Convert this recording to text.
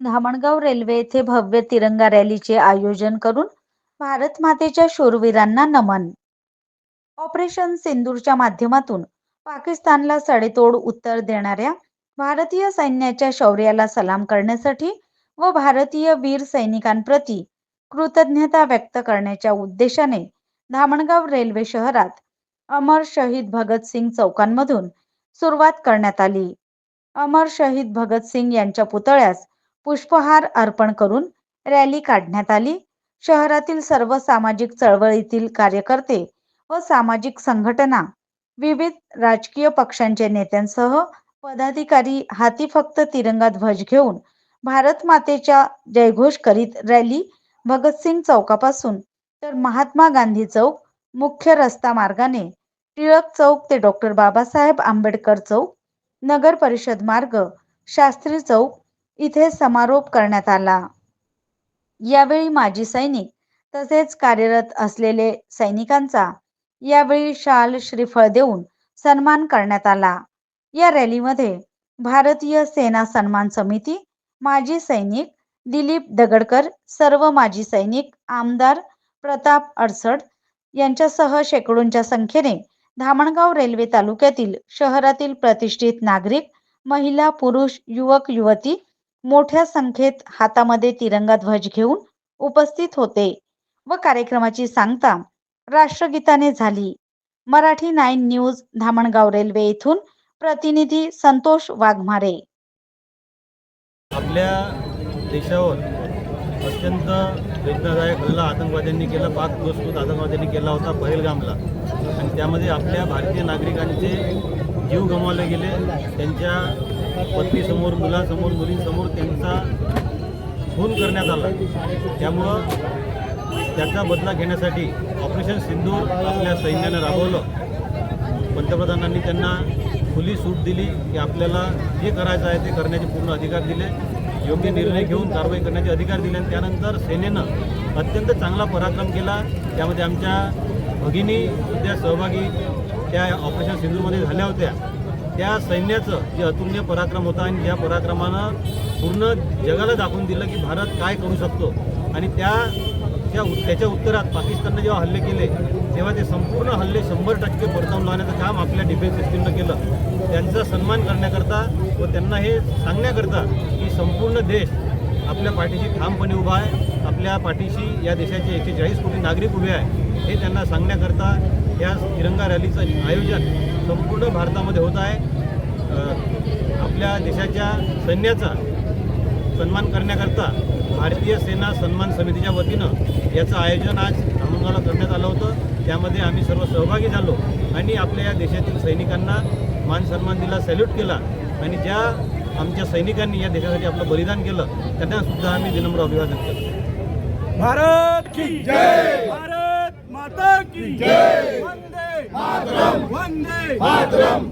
Dhamangaon railway येथे भव्य तिरंगा रॅलीचे आयोजन करून भारत मातेच्या शूरवीरांना नमन. ऑपरेशन सिंदूरच्या माध्यमातून पाकिस्तानला सडेतोड उत्तर देणाऱ्या भारतीय सैन्याच्या शौर्याला सलाम करण्यासाठी व भारतीय वीर सैनिकांप्रती कृतज्ञता व्यक्त करण्याच्या उद्देशाने धामणगाव रेल्वे शहरात अमर शहीद भगतसिंग चौकांमधून सुरुवात करण्यात आली. अमर शहीद भगतसिंग यांच्या पुतळ्यास पुष्पहार अर्पण करून रॅली काढण्यात आली. शहरातील सर्व सामाजिक चळवळीतील कार्यकर्ते व सामाजिक संघटना विविध राजकीय पक्षांचे नेत्यांसह पदाधिकारी हाती फक्त तिरंगा ध्वज घेऊन भारत मातेच्या जयघोष करीत रॅली भगतसिंग चौकापासून तर महात्मा गांधी चौक मुख्य रस्ता मार्गाने टिळक चौक ते डॉक्टर बाबासाहेब आंबेडकर चौक नगर परिषद मार्ग शास्त्री चौक इथे समारोप करण्यात आला. यावेळी माजी सैनिक तसेच कार्यरत असलेले सैनिकांचा यावेळी शाल श्रीफळ देऊन सन्मान करण्यात आला. या रॅलीमध्ये भारतीय सेना सन्मान समिती माजी सैनिक दिलीप दगडकर सर्व माजी सैनिक आमदार प्रताप अडसड यांच्यासह शेकडोंच्या संख्येने धामणगाव रेल्वे तालुक्यातील शहरातील प्रतिष्ठित नागरिक महिला पुरुष युवक युवती मोठ्या संख्येत हातामध्ये तिरंगा ध्वज घेऊन उपस्थित होते व कार्यक्रमाची सांगता राष्ट्रगीताने झाली. Marathi nine news Dhamangaon railway येथून प्रतिनिधी संतोष वाघमारे. आपल्या देशावर अत्यंत वेदनादायक हल्ला आतंकवाद्यांनी केला पाच पुरस्कृत आतंकवाद्यांनी केला होता पहलगामला. आणि त्यामध्ये आपल्या भारतीय नागरिकांचे जीव गमावले गेले त्यांच्या पत्नीसमोर मुलासमोर मुलींसमोर त्यांचा खून करण्यात आला. त्यामुळं त्याचा बदला घेण्यासाठी ऑपरेशन सिंधू आपल्या सैन्यानं राबवलं. पंतप्रधानांनी त्यांना खुली सूट दिली की आपल्याला जे करायचं आहे ते करण्याचे पूर्ण अधिकार दिले. योग्य निर्णय घेऊन कारवाई करण्याचे अधिकार दिले. आणि त्यानंतर सेनेनं अत्यंत चांगला पराक्रम केला. त्यामध्ये आमच्या भगिनी सुद्धा सहभागी त्या ऑपरेशन सिंधूमध्ये झाल्या होत्या. त्या सैन्याचं जे अतुलनीय पराक्रम होता आणि ज्या पराक्रमानं पूर्ण जगाला दाखवून दिलं की भारत काय करू शकतो. आणि त्या त्या त्याच्या उत्तरात पाकिस्ताननं जेव्हा हल्ले केले तेव्हा ते संपूर्ण हल्ले शंभर टक्के परतावून लावण्याचं काम आपल्या डिफेन्स सिस्टीमनं केलं. त्यांचा सन्मान करण्याकरता व त्यांना हे सांगण्याकरता की संपूर्ण देश आपल्या पाठीशी ठामपणे उभा आहे आपल्या पाठीशी या देशाचे एकशे चाळीस कोटी नागरिक उभे आहे हे त्यांना सांगण्याकरता या तिरंगा रॅलीचं आयोजन संपूर्ण भारतामध्ये होत आहे. आपल्या देशाच्या सैन्याचा सन्मान करण्याकरता भारतीय सेना सन्मान समितीच्या वतीनं याचं आयोजन आज धामणगावला करण्यात आलं होतं. त्यामध्ये आम्ही सर्व सहभागी झालो आणि आपल्या या देशातील सैनिकांना मान सन्मान दिला सॅल्यूट केला आणि ज्या आमच्या सैनिकांनी या देशासाठी आपलं बलिदान केलं त्यांना सुद्धा आम्ही विनम्र अभिवादन केलं भारत की जय! भारत माता की जय! वंदे मातरम! वंदे मातरम